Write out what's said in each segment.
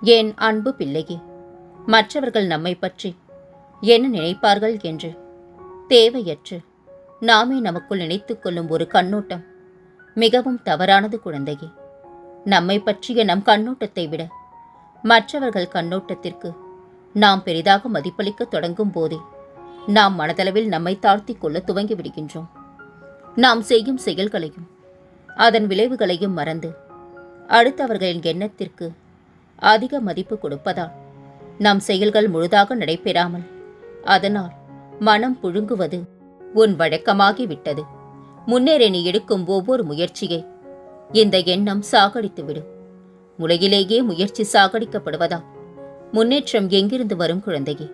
என் அன்பு பிள்ளையே? மற்றவர்கள் நம்மை பற்றி என்ன நினைப்பார்கள் என்று? தேவையற்று நாமே நமக்குள் நினைத்துக் கொள்ளும் ஒரு கண்ணோட்டம் மிகவும் தவறானது குழந்தையே. நம்மை பற்றிய நம் கண்ணோட்டத்தை விட மற்றவர்கள் கண்ணோட்டத்திற்கு நாம் பெரிதாக மதிப்பளிக்க தொடங்கும் போதே நாம் மனதளவில் நம்மை தாழ்த்திக் கொள்ள துவங்கி விடுகின்றோம். நாம் செய்யும் செயல்களையும் அதன் விளைவுகளையும் மறந்து அடுத்தவர்களின் எண்ணத்திற்கு அதிக மதிப்பு கொடுப்பதால் நம் செயல்கள் முழுதாக நடைபெறாமல் அதனால் மனம் புழுங்குவது உன் வழக்கமாகிவிட்டது. முன்னேற நீ எடுக்கும் ஒவ்வொரு முயற்சியை இந்த எண்ணம் சாகடித்துவிடும் முளையிலேயே முயற்சி சாகடிக்கப்படுவதால் முன்னேற்றம் எங்கிருந்து வரும் குழந்தையே?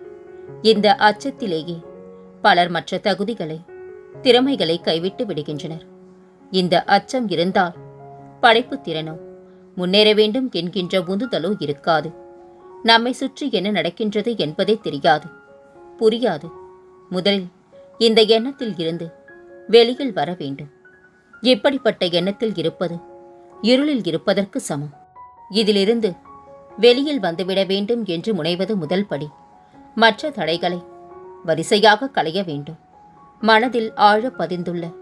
இந்த அச்சத்திலேயே பலர் மற்ற தகுதிகளை திறமைகளை கைவிட்டு விடுகின்றனர். இந்த அச்சம் இருந்தால் படைப்பு திறனும் முன்னேற வேண்டும் என்கின்ற உந்துதலோ இருக்காது. நம்மை சுற்றி என்ன நடக்கின்றது என்பதே தெரியாது. புரியாது. முதலில் இந்த எண்ணத்தில் இருந்து வெளியில் வர வேண்டும். இப்படிப்பட்ட எண்ணத்தில் இருப்பது? இருளில் இருப்பதற்கு சமம். இதிலிருந்து வெளியில் வந்துவிட வேண்டும் என்று முனைவது முதல் படி. மற்ற தடைகளை வரிசையாக களைய வேண்டும். மனதில் ஆழ பதிந்துள்ள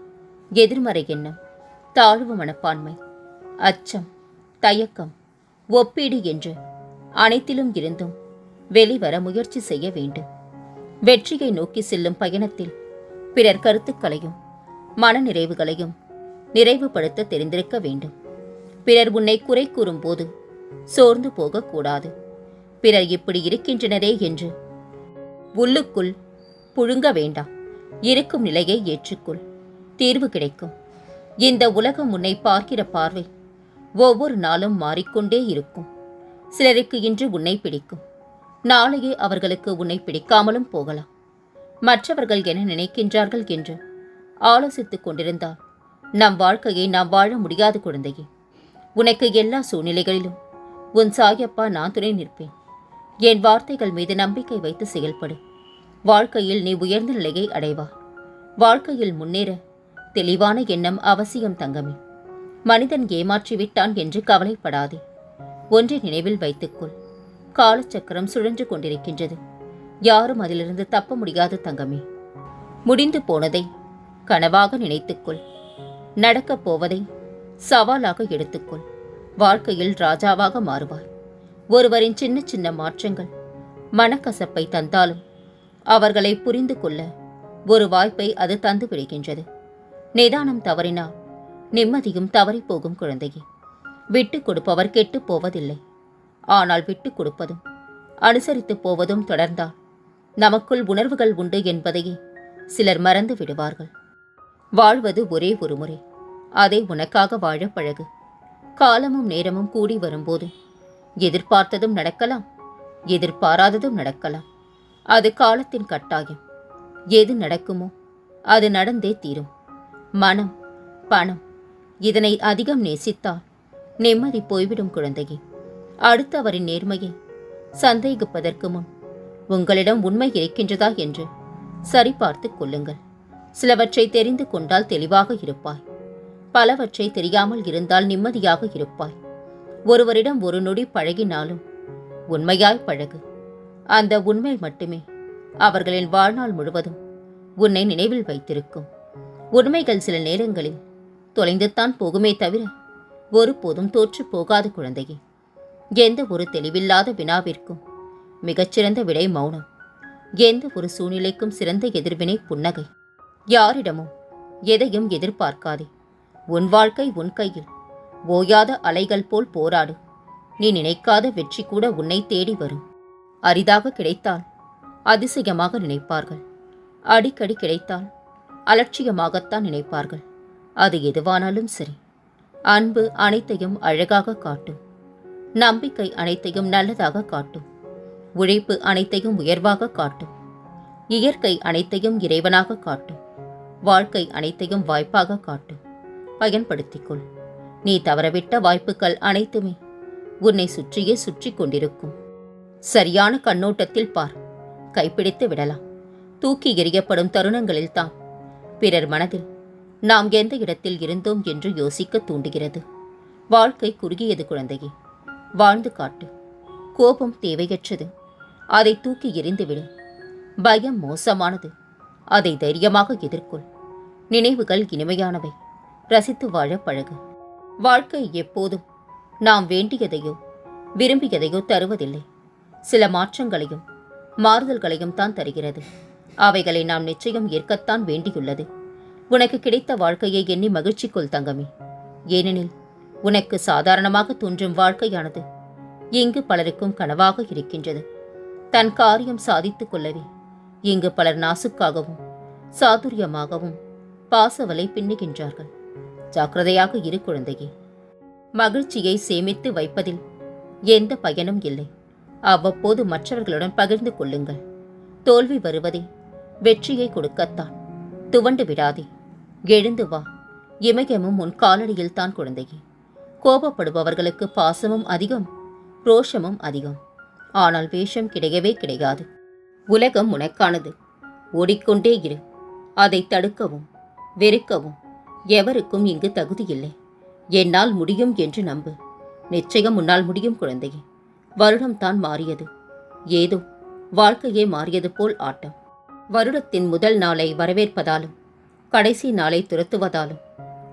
எதிர்மறை எண்ணம் தாழ்வு மனப்பான்மை அச்சம் தயக்கம் ஒப்பீடு என்று அனைத்திலும் இருந்தும் வெளிவர முயற்சி செய்ய வேண்டும். வெற்றியை நோக்கி செல்லும் பயணத்தில் பிறர் கருத்துக்களையும் மனநிறைவுகளையும் நிறைவுபடுத்த தெரிந்திருக்க வேண்டும். பிறர் உன்னை குறை கூறும்போது சோர்ந்து போகக்கூடாது. பிறர் இப்படி இருக்கின்றனரே என்று உள்ளுக்குள் புழுங்க வேண்டாம். இருக்கும் நிலையை ஏற்றுக்கொள். தீர்வு கிடைக்கும். இந்த உலகம் உன்னை பார்க்கிற பார்வை ஒவ்வொரு நாளும் மாறிக்கொண்டே இருக்கும். சிலருக்கு இன்று உன்னை பிடிக்கும். நாளையே அவர்களுக்கு உன்னை பிடிக்காமலும் போகலாம். மற்றவர்கள் என்ன நினைக்கின்றார்கள் என்று ஆலோசித்துக் கொண்டிருந்தால் நம் வாழ்க்கையை நாம் வாழ முடியாது குழந்தையே. உனக்கு எல்லா சூழ்நிலைகளிலும் உன் சாயப்பா நான் துணை நிற்பேன். என் வார்த்தைகள் மீது நம்பிக்கை வைத்து செயல்படு. வாழ்க்கையில் நீ உயர்ந்த நிலையை அடைவா. வாழ்க்கையில் முன்னேற தெளிவான எண்ணம் அவசியம் தங்கமே. மனிதன் ஏமாற்றி விட்டான் என்று கவலைப்படாதே. ஒன்றை நினைவில் வைத்துக்கொள். காலச்சக்கரம் சுழன்று கொண்டிருக்கின்றது. யாரும் அதிலிருந்து தப்ப முடியாது தங்கமே. முடிந்து போனதை கனவாக நினைத்துக்கொள். நடக்கப் போவதை சவாலாக எடுத்துக்கொள். வாழ்க்கையில் ராஜாவாக மாறுவாய். ஒருவரின் சின்ன சின்ன மாற்றங்கள் மனக்கசப்பை தந்தாலும் அவர்களை புரிந்து கொள்ள ஒரு வாய்ப்பை அது தந்து விடுகின்றது. நிதானம் தவறினால் நிம்மதியும் தவறிப் போகும் குழந்தையே. விட்டு கொடுப்பவர் கெட்டுப் போவதில்லை. ஆனால் விட்டு கொடுப்பதும் அனுசரித்து போவதும் தொடர்ந்தால் நமக்குள் உணர்வுகள் உண்டு என்பதையே சிலர் மறந்து விடுவார்கள். வாழ்வது ஒரே ஒரு முறை அதை உனக்காக வாழ பழகு. காலமும் நேரமும் கூடி வரும்போது எதிர்பார்த்ததும் நடக்கலாம் எதிர்பாராததும் நடக்கலாம். அது காலத்தின் கட்டாயம். எது நடக்குமோ அது நடந்தே தீரும். மனம் பணம் இதனை அதிகம் நேசித்தால் நிம்மதி போய்விடும் குழந்தையே. அடுத்தவரின் நேர்மையை சந்தேகிப்பதற்கு முன் உங்களிடம் உண்மை இருக்கின்றதா என்று சரிபார்த்துக் கொள்ளுங்கள். சிலவற்றை தெரிந்து கொண்டால் தெளிவாக இருப்பாய். பலவற்றை தெரியாமல் இருந்தால் நிம்மதியாக இருப்பாய். ஒருவரிடம் ஒரு நொடி பழகினாலும் உண்மையாய் பழகு. அந்த உண்மை மட்டுமே அவர்களின் வாழ்நாள் முழுவதும் உன்னை நினைவில் வைத்திருக்கும். உண்மைகள் சில நேரங்களில் தொலைந்துத்தான் போகுமே தவிர ஒருபோதும் தோற்று போகாத குழந்தையே. எந்த ஒரு தெளிவில்லாத வினாவிற்கும் மிகச்சிறந்த விடை மௌனம். எந்த ஒரு சூழ்நிலைக்கும் சிறந்த எதிர்வினை புன்னகை. யாரிடமும் எதையும் எதிர்பார்க்காதே. உன் வாழ்க்கை உன் கையில். ஓயாத அலைகள் போல் போராடு. நீ நினைக்காத வெற்றி கூட உன்னை தேடி வரும். அரிதாக கிடைத்தால் அதிசயமாக நினைப்பார்கள். அடிக்கடி கிடைத்தால் அலட்சியமாகத்தான் நினைப்பார்கள். அது எதுவானாலும் சரி. அன்பு அனைத்தையும் அழகாக காட்டும். நம்பிக்கை அனைத்தையும் நல்லதாக காட்டும். உழைப்பு அனைத்தையும் உயர்வாக காட்டும். இயற்கை அனைத்தையும் இறைவனாக காட்டும். வாழ்க்கை அனைத்தையும் வாய்ப்பாக காட்டும். பயன்படுத்திக்கொள். நீ தவறவிட்ட வாய்ப்புகள் அனைத்துமே உன்னை சுற்றியே சுற்றி கொண்டிருக்கும். சரியான கண்ணோட்டத்தில் பார். கைப்பிடித்து விடலாம். தூக்கி எறியப்படும் தருணங்களில்தான் பிறர் மனதில் நாம் எந்த இடத்தில் இருந்தோம் என்று யோசிக்க தூண்டுகிறது. வாழ்க்கை குறுகியது குழந்தையே. வாழ்ந்து காட்டு. கோபம் தேவையற்றது. அதை தூக்கி எறிந்துவிடு பயம் மோசமானது. அதை தைரியமாக எதிர்கொள். நினைவுகள் இனிமையானவை. ரசித்து வாழ பழகு. வாழ்க்கை எப்போதும் நாம் வேண்டியதையோ விரும்பியதையோ தருவதில்லை. சில மாற்றங்களையும் மாறுதல்களையும் தான் தருகிறது. அவைகளை நாம் நிச்சயம் ஏற்கத்தான் வேண்டியுள்ளது. உனக்கு கிடைத்த வாழ்க்கையை எண்ணி மகிழ்ச்சிக்குள் தங்கமே. ஏனெனில் உனக்கு சாதாரணமாக தோன்றும் வாழ்க்கையானது இங்கு பலருக்கும் கனவாக இருக்கின்றது. தன் காரியம் சாதித்துக் கொள்ளவே இங்கு பலர் நாசுக்காகவும் சாதுரியமாகவும் பாசவலை பின்னுகின்றார்கள். ஜாக்கிரதையாக இரு குழந்தையே. மகிழ்ச்சியை சேமித்து வைப்பதில் எந்த பயனும் இல்லை. அவ்வப்போது மற்றவர்களுடன் பகிர்ந்து கொள்ளுங்கள். தோல்வி வருவதே வெற்றியை கொடுக்கத்தான். துவண்டு விடாதே. எழுந்து வா. இமயமும் உன் காலடியில் தான் குழந்தையே. கோபப்படுபவர்களுக்கு பாசமும் அதிகம் ரோஷமும் அதிகம். ஆனால் வேஷம் கிடையவே கிடையாது. உலகம் உனக்கானது. ஓடிக்கொண்டே இரு. அதை தடுக்கவும் வெறுக்கவும். எவருக்கும் இங்கு தகுதியில்லை என்னால் முடியும் என்று நம்பு. நிச்சயம் உன்னால் முடியும் குழந்தையே. வருடம் தான் மாறியது. ஏதோ வாழ்க்கையே மாறியது போல் ஆட்டம். வருடத்தின் முதல் நாளை வரவேற்பதாலும் கடைசி நாளை துரத்துவதாலும்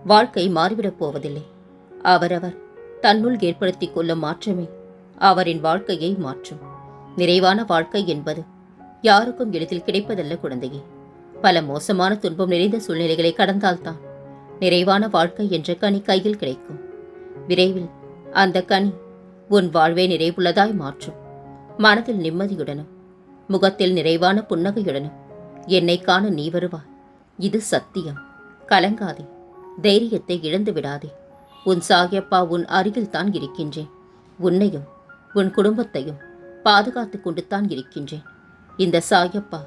வாழ்க்கை மாறிவிடப் போவதில்லை. அவரவர் தன்னுள் ஏற்படுத்திக் கொள்ளும் மாற்றமே அவரின் வாழ்க்கையை மாற்றும். நிறைவான வாழ்க்கை என்பது யாருக்கும் எளிதில் கிடைப்பதல்ல குழந்தையே. பல மோசமான துன்பம் நிறைந்த சூழ்நிலைகளை கடந்தால்தான் நிறைவான வாழ்க்கை என்ற கனி கையில் கிடைக்கும். விரைவில் அந்த கனி உன் வாழ்வை நிறைவுள்ளதாய் மாற்றும். மனதில் நிம்மதியுடனும் முகத்தில் நிறைவான புன்னகையுடனும் என்னை காண நீ வருவாய். இது சத்தியம். கலங்காதே. தைரியத்தை இழந்து விடாதே. உன் சாகியப்பா உன் அருகில் தான் இருக்கின்றேன். உன்னையும் உன் குடும்பத்தையும் பாதுகாத்து கொண்டு தான் இருக்கின்றேன். இந்த சாயப்பா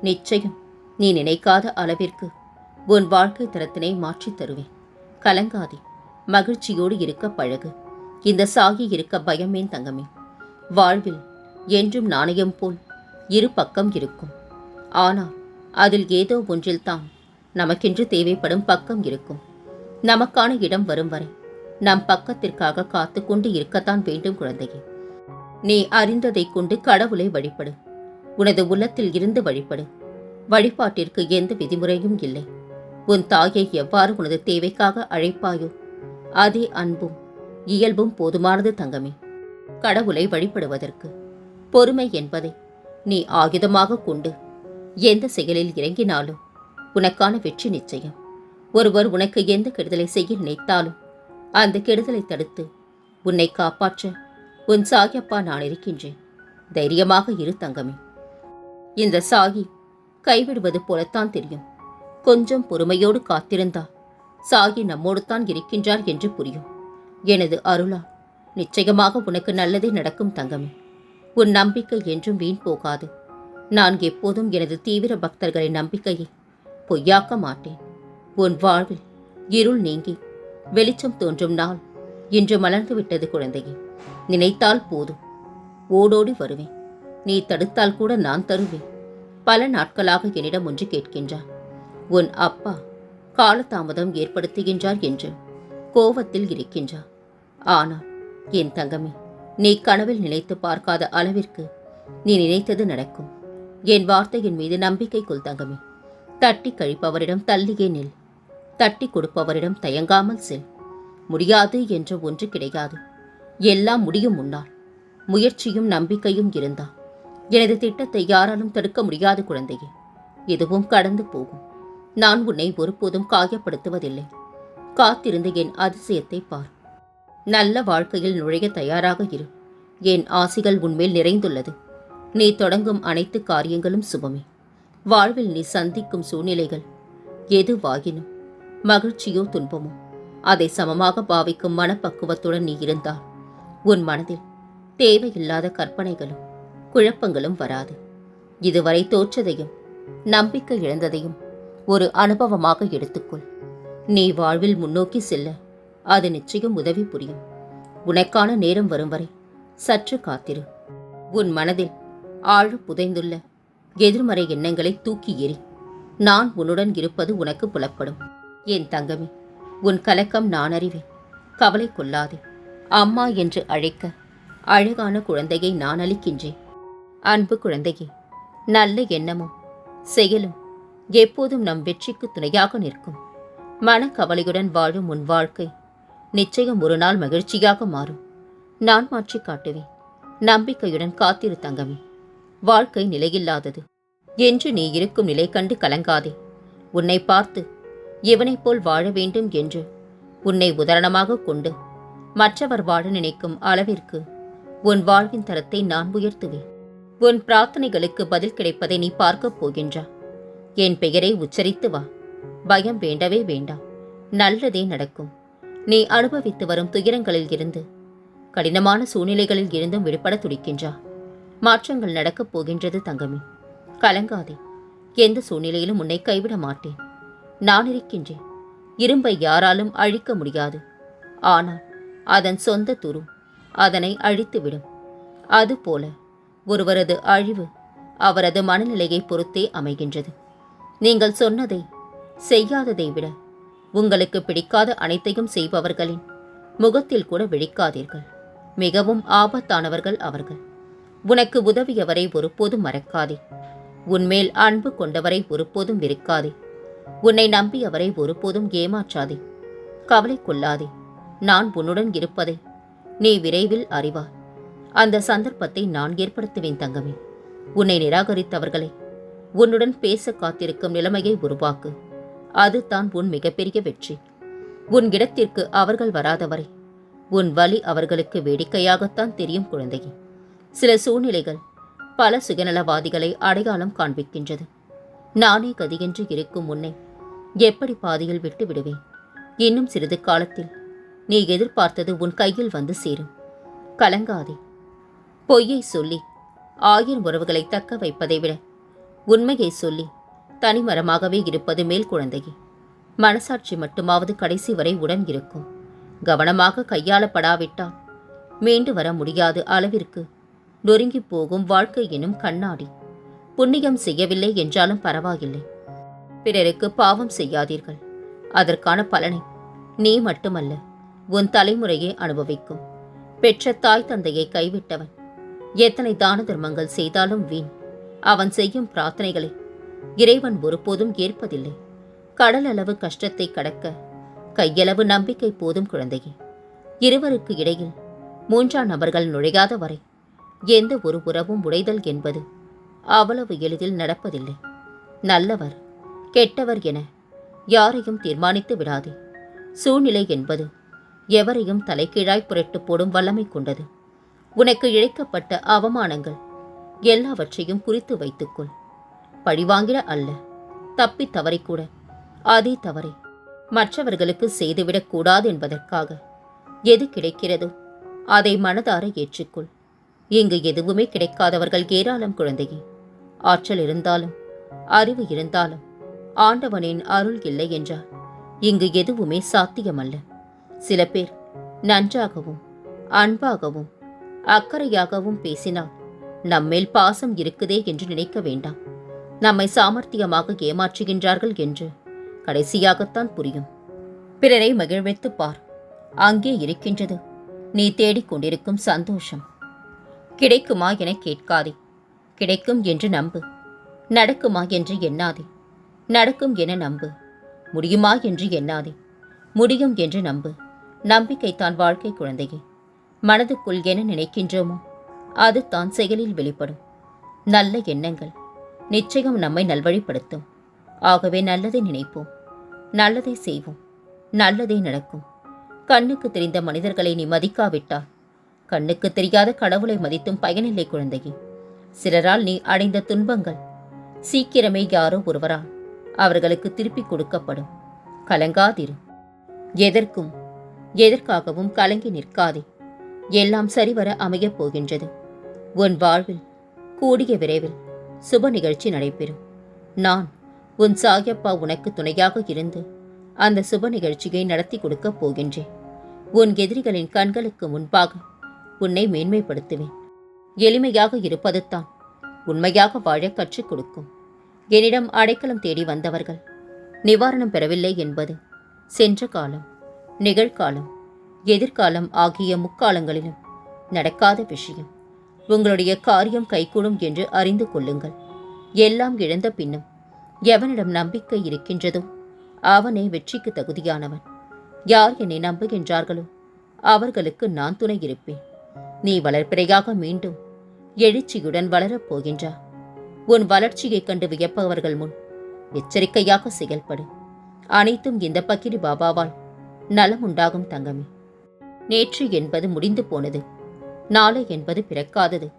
நிச்சயம் நீ நினைக்காத அளவிற்கு உன் வாழ்க்கை தரத்தினை மாற்றித் தருவேன். கலங்காதே. மகிழ்ச்சியோடு இருக்க பழகு. இந்த சாகி இருக்க பயமேன் தங்கமே. வாழ்வில் என்றும் நாணயம் போல் இரு பக்கம் இருக்கும். ஆனால் அதில் ஏதோ ஒன்றில்தான் நமக்கென்று தேவைப்படும் பக்கம் இருக்கும். நமக்கான இடம் வரும் வரை நம் பக்கத்திற்காக காத்து கொண்டு இருக்கத்தான் வேண்டும் குழந்தையே. நீ அறிந்ததைக் கொண்டு கடவுளை வழிபடு. உனது உள்ளத்தில் இருந்து வழிபடு. வழிபாட்டிற்கு எந்த விதிமுறையும் இல்லை. உன் தாயை எவ்வாறு உனது தேவைக்காக அழைப்பாயோ அதே அன்பும் இயல்பும் போதுமானது தங்கமே. கடவுளை வழிபடுவதற்கு பொறுமை என்பதை நீ ஆயுதமாக கொண்டு எந்த செயலில் இறங்கினாலும் உனக்கான வெற்றி நிச்சயம். ஒருவர் உனக்கு எந்த கெடுதலை செய்ய நினைத்தாலும் அந்த கெடுதலை தடுத்து உன்னை காப்பாற்ற உன் சாகியப்பா நான் இருக்கின்றேன். தைரியமாக இரு தங்கமே. இந்த சாகி கைவிடுவது போலத்தான் தெரியும். கொஞ்சம் பொறுமையோடு காத்திருந்தா சாகி நம்மோடு தான் இருக்கின்றார் என்று புரியும். எனது அருளா நிச்சயமாக உனக்கு நல்லதே நடக்கும் தங்கமே. உன் நம்பிக்கை என்றும் வீண் போகாது. நான் எப்போதும் எனது தீவிர பக்தர்களின் நம்பிக்கையை பொய்யாக்க மாட்டேன். உன் வாழ்வில் இருள் நீங்கி வெளிச்சம் தோன்றும் நாள் இன்று மலர்ந்து விட்டது குழந்தையே. நினைத்தால் போதும். ஓடோடி வருவேன். நீ தடுத்தால் கூட நான் தருவேன். பல நாட்களாக என்னிடம் ஒன்று கேட்கின்றார். உன் அப்பா காலதாமதம் ஏற்படுத்துகின்றார் என்று கோவத்தில் இருக்கின்றார். ஆனால் என் தங்கமே நீ கனவில் நினைத்து பார்க்காத அளவிற்கு நீ நினைத்தது நடக்கும். என் வார்த்தையின் மீது நம்பிக்கை கொள் தங்கமே. தட்டி கழிப்பவரிடம் தள்ளியே நில். தட்டி கொடுப்பவரிடம் தயங்காமல் செல். முடியாது என்ற ஒன்று கிடையாது. எல்லாம் முடியும் முன்னால் முயற்சியும் நம்பிக்கையும் இருந்தா. எனது திட்டத்தை யாராலும் தடுக்க முடியாது குழந்தையே. எதுவும் கடந்து போகும். நான் உன்னை ஒருபோதும் காயப்படுத்துவதில்லை. காத்திருந்த என் அதிசயத்தை பார். நல்ல வாழ்க்கையில் நுழைய தயாராக இரு. என் ஆசிகள் உன்மேல் நிறைந்துள்ளது. நீ தொடங்கும் அனைத்து காரியங்களும் சுபமே. வாழ்வில் நீ சந்திக்கும் சூழ்நிலைகள் எதுவாகினும் மகிழ்ச்சியோ துன்பமோ அதை சமமாக பாவிக்கும் மனப்பக்குவத்துடன் நீ இருந்தால் உன் மனதில் தேவையில்லாத கற்பனைகளும் குழப்பங்களும் வராது. இதுவரை தோற்றதையும் நம்பிக்கை இழந்ததையும் ஒரு அனுபவமாக எடுத்துக்கொள். நீ வாழ்வில் முன்னோக்கி செல்ல அது நிச்சயம் உதவி புரியும். உனக்கான நேரம் வரும் வரை சற்று காத்திரு. உன் மனதில் ஆழ புதைந்துள்ள. எதிர்மறை எண்ணங்களை தூக்கி எறி நான் உன்னுடன் இருப்பது உனக்கு புலப்படும். என் தங்கமே உன் கலக்கம் நான் அறிவேன். கவலை கொள்ளாதே. அம்மா என்று அழைக்க அழகான குழந்தையை நான் அளிக்கின்றேன். அன்பு குழந்தையே நல்ல எண்ணமும் செயலும் எப்போதும் நம் வெற்றிக்கு துணையாக நிற்கும். மனக்கவலையுடன் வாழும் உன் வாழ்க்கை நிச்சயம் ஒரு நாள் மகிழ்ச்சியாக மாறும். நான் மாற்றி காட்டுவேன். நம்பிக்கையுடன் காத்திரு தங்கமே. வாழ்க்கை நிலையில்லாதது. என்று நீ இருக்கும் நிலை கண்டு கலங்காதே. உன்னை பார்த்து இவனைப் போல் வாழ வேண்டும் என்று உன்னை உதாரணமாக கொண்டு மற்றவர் வாழ நினைக்கும் அளவிற்கு உன் வாழ்வின் தரத்தை நான் உயர்த்துவேன். உன் பிரார்த்தனைகளுக்கு பதில் கிடைப்பதை நீ பார்க்கப் போகின்றா. என் பெயரை உச்சரித்து வா. பயம் வேண்டவே வேண்டாம். நல்லதே நடக்கும். நீ அனுபவித்து வரும் துயரங்களில் இருந்து கடினமான சூழ்நிலைகளில் இருந்தும் விடுபட துடிக்கின்றா. மாற்றங்கள் நடக்கப் போகின்றது தங்கமே. கலங்காதே. எந்த சூழ்நிலையிலும் உன்னை கைவிட மாட்டேன். நான் இருக்கின்றேன். இரும்பை யாராலும் அழிக்க முடியாது. ஆனால் அதன் சொந்த துரு அதனை அழித்துவிடும். அதுபோல ஒருவரது அழிவு அவரது மனநிலையை பொறுத்தே அமைகின்றது. நீங்கள் சொன்னதை செய்யாததை விட உங்களுக்கு பிடிக்காத அனைத்தையும் செய்பவர்களின் முகத்தில் கூட விழிக்காதீர்கள். மிகவும் ஆபத்தானவர்கள் அவர்கள். உனக்கு உதவியவரை ஒருபோதும் மறக்காதே. உன்மேல் அன்பு கொண்டவரை ஒருபோதும் வெறுக்காதே. உன்னை நம்பியவரை ஒருபோதும் ஏமாற்றாதே. கவலை கொள்ளாதே. நான் உன்னுடன் இருப்பதை நீ விரைவில் அறிவார் அந்த சந்தர்ப்பத்தை நான் ஏற்படுத்துவேன் தங்கமே. உன்னை நிராகரித்தவர்களை உன்னுடன் பேச காத்திருக்கும் நிலைமையை உருவாக்கு. அதுதான் உன் மிகப்பெரிய வெற்றி. உன் இடத்திற்கு அவர்கள் வராதவரை. உன் வழி அவர்களுக்கு வேடிக்கையாகத்தான் தெரியும் குழந்தையே. சில சூழ்நிலைகள் பல சுயநலவாதிகளை அடையாளம் காண்பிக்கின்றது. நானே கதியென்று இருக்கும் முன்னே எப்படி பாதியில் விட்டு விடுவேன்? இன்னும் சிறிது காலத்தில் நீ எதிர்பார்த்தது உன் கையில் வந்து சேரும். கலங்காதே. பொய்யை சொல்லி ஆயிரம் உறவுகளை தக்க வைப்பதை விட உண்மையை சொல்லி தனிமரமாகவே இருப்பது மேல் குழந்தையே. மனசாட்சி மட்டுமாவது கடைசி வரை உடன் இருக்கும். கவனமாக கையாளப்படாவிட்டால் மீண்டு வர முடியாத அளவிற்கு நொறுங்கிப் போகும் வாழ்க்கை எனும் கண்ணாடி. புண்ணியம் செய்யவில்லை என்றாலும் பரவாயில்லை. பிறருக்கு பாவம் செய்யாதீர்கள். அதற்கான பலனை நீ மட்டுமல்ல உன் தலைமுறையே அனுபவிக்கும். பெற்ற தாய் தந்தையை கைவிட்டவன். எத்தனை தான தர்மங்கள் செய்தாலும் வீண். அவன் செய்யும் பிரார்த்தனைகளை இறைவன் ஒருபோதும் ஏற்பதில்லை. கடல் அளவு கஷ்டத்தை கடக்க கையளவு நம்பிக்கை போதும் குழந்தையே. இருவருக்கு இடையில் மூன்றாம் நபர்கள் நுழையாத வரை எந்த ஒரு உறவும் உடைதல் என்பது அவ்வளவு எளிதில் நடப்பதில்லை. நல்லவர் கெட்டவர் என யாரையும் தீர்மானித்து விடாதே. சூழ்நிலை என்பது எவரையும் தலைகீழாய் புரட்டு போடும் வல்லமை கொண்டது. உனக்கு இழைக்கப்பட்ட அவமானங்கள் எல்லாவற்றையும் குறித்து வைத்துக்கொள் பழிவாங்கிட அல்ல தப்பி தவறிக்கூட அதே தவறை மற்றவர்களுக்கு செய்துவிடக் கூடாது என்பதற்காக எது கிடைக்கிறதோ? அதை மனதார ஏற்றுக்கொள். இங்கு எதுவுமே கிடைக்காதவர்கள் ஏராளம் குழந்தையே. ஆற்றல் இருந்தாலும் அறிவு இருந்தாலும் ஆண்டவனின் அருள் இல்லை என்றால் இங்கு எதுவுமே சாத்தியமல்ல. சில பேர் நன்றாகவும் அன்பாகவும் அக்கறையாகவும் பேசினால் நம்மேல் பாசம் இருக்குதே என்று நினைக்க வேண்டாம். நம்மை சாமர்த்தியமாக ஏமாற்றுகின்றார்கள் என்று கடைசியாகத்தான் புரியும். பிறரை மகிழ்வித்து பார். அங்கே இருக்கின்றது. நீ தேடிக் கொண்டிருக்கும் சந்தோஷம். கிடைக்குமா என கேட்காதே. கிடைக்கும் என்று நம்பு. நடக்குமா என்று எண்ணாதே. நடக்கும் என நம்பு. முடியுமா என்று எண்ணாதே. முடியும் என்று நம்பு. நம்பிக்கைத்தான் வாழ்க்கை குழந்தையே. மனதுக்குள் என நினைக்கின்றோமோ அது தான் செயலில் வெளிப்படும். நல்ல எண்ணங்கள் நிச்சயம் நம்மை நல்வழிப்படுத்தும். ஆகவே நல்லதை நினைப்போம். நல்லதை செய்வோம். நல்லதே நடக்கும். கண்ணுக்கு தெரிந்த மனிதர்களை நீ மதிக்காவிட்டால் கண்ணுக்கு தெரியாத கடவுளை மதித்தும் பயனில்லை குழந்தையே. சிலரால் நீ அடைந்த துன்பங்கள். சீக்கிரமே யாரோ ஒருவரால் அவர்களுக்கு திருப்பிக் கொடுக்கப்படும். கலங்காதிரு. எதற்கும் எதற்காகவும் கலங்கி நிற்காதே. எல்லாம் சரிவர அமையப் போகின்றது. உன் வாழ்வில் கூடிய விரைவில் சுப நிகழ்ச்சி நடைபெறும். நான் உன் சாயப்பா உனக்கு துணையாக இருந்து அந்த சுப நிகழ்ச்சியை நடத்தி கொடுக்கப் போகின்றேன். உன் எதிரிகளின் கண்களுக்கு முன்பாக உன்னை மேன்மைப்படுத்துவேன். எளிமையாக இருப்பதுதான். உண்மையாக வாழ கற்றுக் கொடுக்கும். என்னிடம் அடைக்கலம் தேடி வந்தவர்கள். நிவாரணம் பெறவில்லை என்பது. சென்ற காலம் நிகழ்காலம் எதிர்காலம் ஆகிய முக்காலங்களிலும் நடக்காத விஷயம். உங்களுடைய காரியம் கைகூடும் என்று அறிந்து கொள்ளுங்கள். எல்லாம் இழந்த பின்னும் எவனிடம் நம்பிக்கை இருக்கின்றதோ அவனே வெற்றிக்கு தகுதியானவன். யார் என்னை நம்புகின்றார்களோ அவர்களுக்கு நான் துணை இருப்பேன். நீ வளர்ப்பிறையாக மீண்டும் எழுச்சியுடன் வளரப் போகின்றா. உன் வளர்ச்சியைக் கண்டு வியப்பவர்கள் முன் எச்சரிக்கையாக செயல்படு. அனைத்தும் இந்த பக்கிரி பாபாவால் நலம் உண்டாகும் தங்கமே. நேற்று என்பது முடிந்து போனது. நாளை என்பது பிறக்காதது.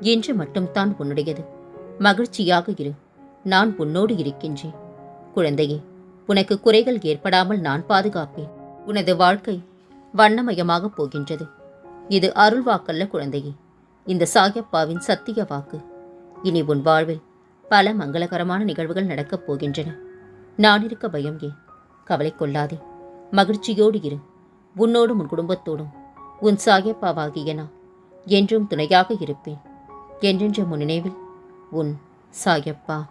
இன்று மட்டும்தான் உன்னுடையது. மகிழ்ச்சியாக இரு. நான் உன்னோடு இருக்கின்றேன். குழந்தையே உனக்கு குறைகள் ஏற்படாமல் நான் பாதுகாப்பேன். உனது வாழ்க்கை வண்ணமயமாகப் போகின்றது. இது அருள்வாக்கல்ல குழந்தையே. இந்த சாயப்பாவின் சத்திய வாக்கு. இனி உன் வாழ்வில் பல மங்களகரமான நிகழ்வுகள் நடக்கப் போகின்றன. நான் இருக்க பயம் ஏன்? கவலை கொள்ளாதே. மகிழ்ச்சியோடு இரு. உன்னோடும் உன் குடும்பத்தோடும். உன் சாயப்பாவாகிய நான் என்றும் துணையாக இருப்பேன். என்றென்ற முன் நினைவில் உன் சாயப்பா.